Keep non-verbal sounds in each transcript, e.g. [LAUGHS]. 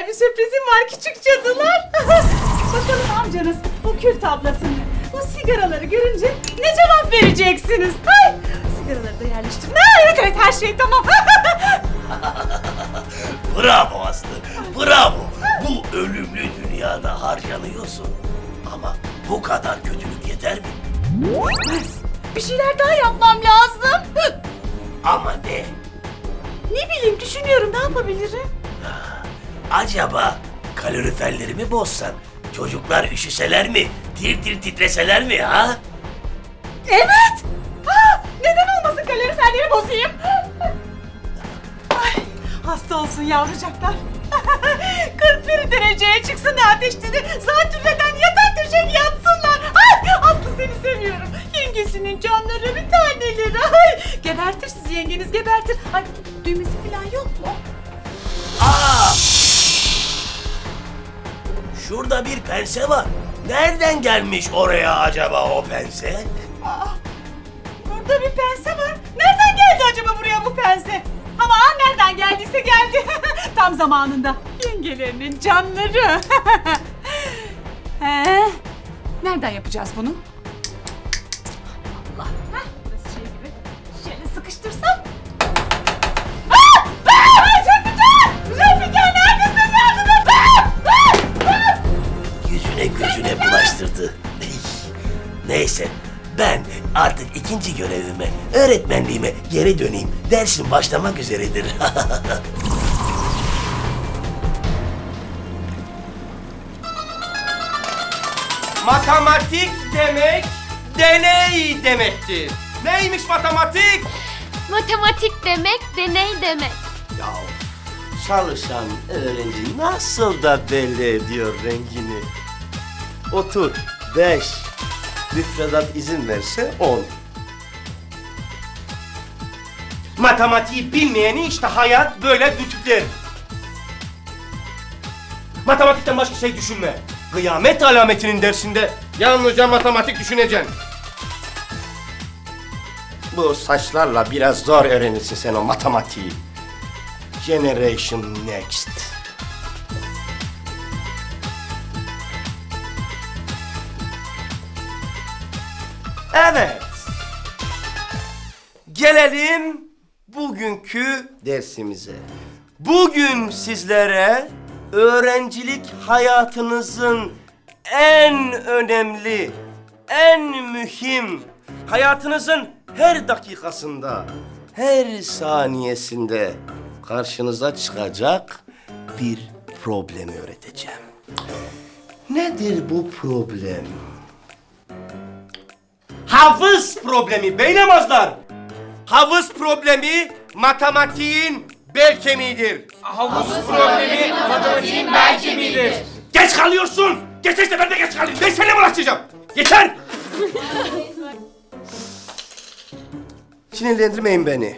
güzel bir sürprizim var küçük cadılar. [LAUGHS] Bakalım amcanız bu kül tablasını, bu sigaraları görünce ne cevap vereceksiniz? Ay, sigaraları da yerleştirdim. Ha, evet evet her şey tamam. [LAUGHS] Bravo Aslı, bravo. Bu ölümlü dünyada harcanıyorsun. Ama bu kadar kötülük yeter mi? bir şeyler daha yapmam lazım. Ama ne? Ne bileyim düşünüyorum ne yapabilirim? Acaba kaloriferleri mi bozsan? Çocuklar üşüseler mi? Tir tir titreseler mi ha? Evet. Ha, neden olmasın kaloriferleri bozayım? Ay, hasta olsun yavrucaklar. [LAUGHS] 41 dereceye çıksın ateşleri. Zatürreden yatak döşek yatsınlar. Ay, Aslı seni seviyorum. Yengesinin canları bir taneleri. Ay, gebertir sizi yengeniz gebertir. Ay, düğmesi falan yok mu? Aa! Şurada bir pense var. Nereden gelmiş oraya acaba o pense? Aa, burada bir pense var. Nereden geldi acaba buraya bu pense? Ama nereden geldiyse geldi. [LAUGHS] Tam zamanında. Yengelerinin canları. [LAUGHS] He? Nereden yapacağız bunu? İkinci görevime, öğretmenliğime geri döneyim. Dersim başlamak üzeredir. [LAUGHS] Matematik demek deney demektir. Neymiş matematik? Matematik demek, deney demek. ya çalışan öğrenci nasıl da belli ediyor rengini. Otur. Beş. Müfredat izin verse on. Matematiği bilmeyeni işte hayat böyle bütükler. Matematikten başka şey düşünme. Kıyamet alametinin dersinde yalnızca matematik düşüneceksin. Bu saçlarla biraz zor öğrenirsin sen o matematiği. Generation Next. Evet. Gelelim bugünkü dersimize. Bugün sizlere öğrencilik hayatınızın en önemli, en mühim, hayatınızın her dakikasında, her saniyesinde karşınıza çıkacak bir problemi öğreteceğim. Nedir bu problem? Hafız problemi beylemazlar. Hafız problemi matematiğin bel kemiğidir. Hafız problemi matematiğin bel kemiğidir. Geç kalıyorsun. Geçerse ben de geç kalayım. Ben seninle mi uğraşacağım? Yeter. Sinirlendirmeyin beni.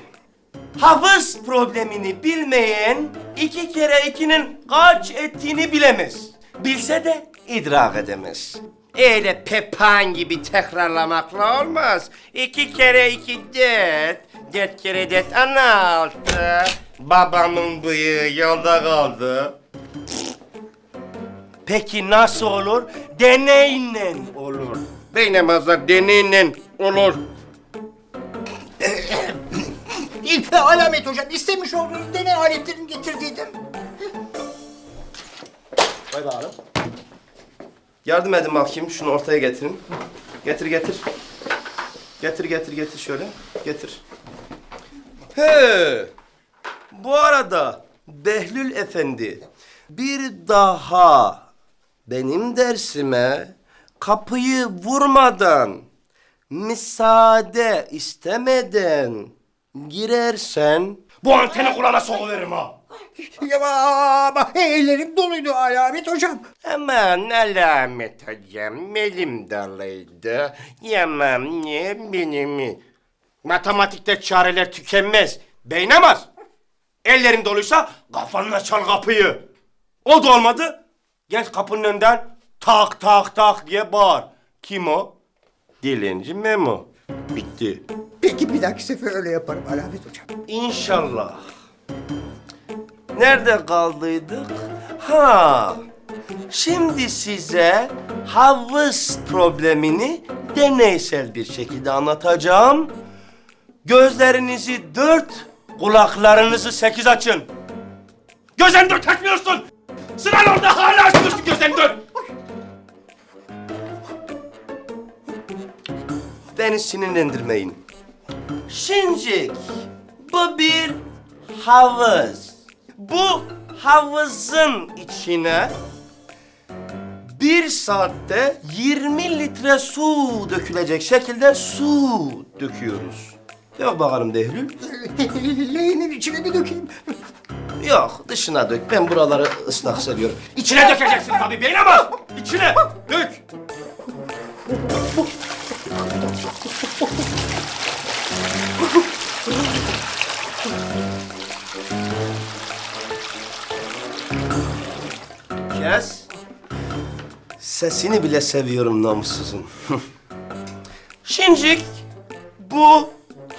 Hafız problemini bilmeyen iki kere ikinin kaç ettiğini bilemez. Bilse de idrak edemez. Öyle pepan gibi tekrarlamakla olmaz. İki kere iki dört, dört kere dört on altı. Babamın bıyığı yolda kaldı. Peki nasıl olur? Deneyle olur. Beynemezler deneyle olur. İlk alamet hocam istemiş olduğunuz deney aletlerini getirdiydim. Vay be hanım. Yardım edin bakayım. Şunu ortaya getirin. Getir getir. Getir getir getir şöyle. Getir. He. Bu arada Behlül Efendi bir daha benim dersime kapıyı vurmadan müsaade istemeden girersen bu anteni kulağına sokuveririm ha. Ya ama ellerim doluydu alamet hocam. Aman alamet hocam, elim dalıydı. Yemem ne benim. Matematikte çareler tükenmez. Beynamaz. Ellerin doluysa kafanla çal kapıyı. O da olmadı. Gel kapının önünden tak tak tak diye bağır. Kim o? Dilenci Memo. Bitti. Peki bir dahaki sefer öyle yaparım alamet hocam. İnşallah. Nerede kaldıydık? Ha, şimdi size havuz problemini deneysel bir şekilde anlatacağım. Gözlerinizi dört, kulaklarınızı sekiz açın. Gözlerini dört açmıyorsun. Sıran orada hala açmıyorsun gözlerini dört. Beni sinirlendirmeyin. Şincik, bu bir havuz. Bu havuzun içine bir saatte 20 litre su dökülecek şekilde su döküyoruz. Yok bakalım Dehlül. [LAUGHS] Leğenin içine bir dökeyim. Yok dışına dök. Ben buraları ıslak seviyorum. İçine dökeceksin tabii beyin ama. İçine dök. Sesini bile seviyorum namussuzun. [LAUGHS] Şincik bu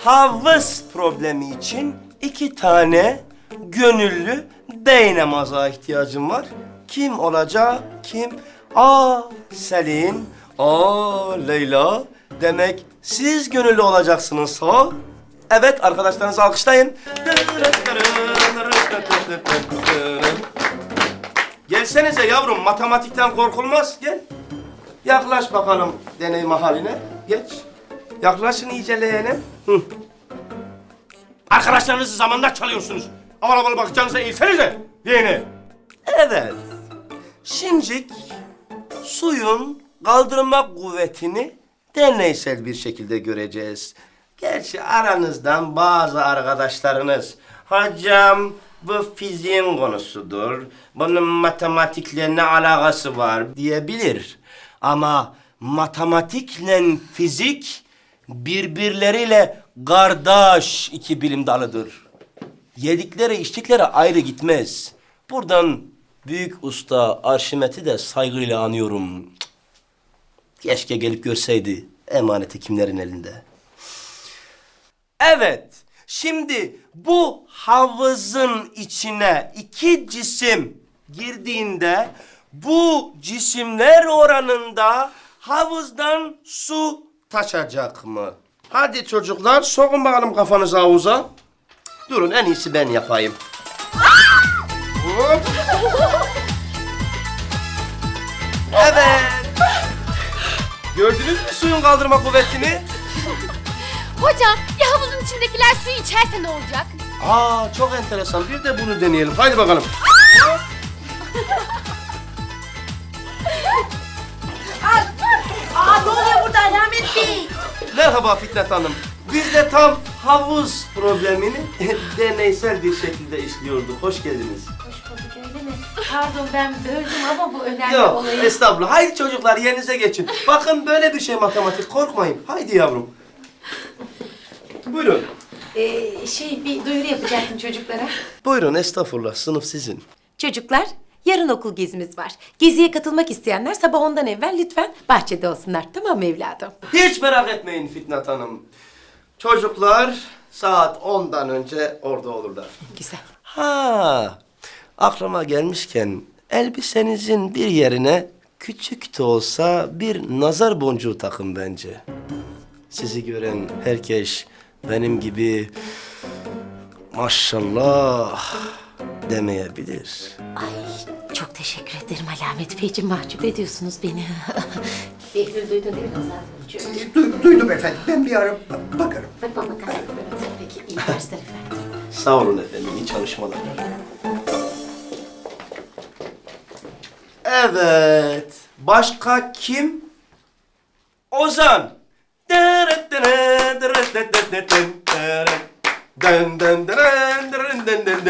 havuz problemi için iki tane gönüllü beynamaza ihtiyacım var. Kim olacak? Kim? Aa Selin, aa Leyla. Demek siz gönüllü olacaksınız ha? Evet arkadaşlarınızı alkışlayın. Gelsenize yavrum matematikten korkulmaz. Gel. Yaklaş bakalım deney mahaline. Geç. Yaklaşın iyice leğene. Hı. Arkadaşlarınızı zamanla çalıyorsunuz. Aman aman bakacağınıza eğilsenize leğene. Evet. Şincik suyun kaldırma kuvvetini deneysel bir şekilde göreceğiz. Gerçi aranızdan bazı arkadaşlarınız hocam bu fiziğin konusudur. Bunun matematikle ne alakası var diyebilir. Ama matematikle fizik birbirleriyle kardeş iki bilim dalıdır. Yedikleri içtikleri ayrı gitmez. Buradan büyük usta Arşimet'i de saygıyla anıyorum. Keşke gelip görseydi emaneti kimlerin elinde. Evet, şimdi bu havuzun içine iki cisim girdiğinde bu cisimler oranında havuzdan su taşacak mı? Hadi çocuklar sokun bakalım kafanızı havuza. Durun en iyisi ben yapayım. Evet. Gördünüz mü suyun kaldırma kuvvetini? Hocam ya havuzun içindekiler suyu içerse ne olacak? Aa çok enteresan. Bir de bunu deneyelim. Haydi bakalım. Aa ne oluyor burada Alamet Bey? Merhaba Fitnat Hanım. Biz de tam havuz problemini [LAUGHS] deneysel bir şekilde işliyorduk. Hoş geldiniz. Hoş bulduk öyle mi? Pardon ben böldüm ama bu önemli Yok, olayı. estağfurullah. Haydi çocuklar yerinize geçin. Bakın böyle bir şey matematik. Korkmayın. Haydi yavrum. Buyurun. Ee, şey bir duyuru yapacaktım çocuklara. Buyurun estağfurullah. Sınıf sizin. Çocuklar yarın okul gezimiz var. Geziye katılmak isteyenler sabah ondan evvel lütfen bahçede olsunlar. Tamam mı evladım? Hiç merak etmeyin Fitnat Hanım. Çocuklar saat 10'dan önce orada olurlar. Güzel. Ha, aklıma gelmişken elbisenizin bir yerine küçük de olsa bir nazar boncuğu takın bence. Sizi gören herkes benim gibi maşallah demeyebilir. Ay çok teşekkür ederim Alamet Beyciğim. Mahcup ediyorsunuz beni. [LAUGHS] Behlül duydun değil mi nazar boncuğu? Du- duydum efendim. Ben bir ara ba- bakarım. Bak bana bakarsın. Peki iyi dersler efendim. Sağ olun efendim, iyi çalışmalar. Evet, başka kim? Ozan. Dın dın dın dın dın dın dın dın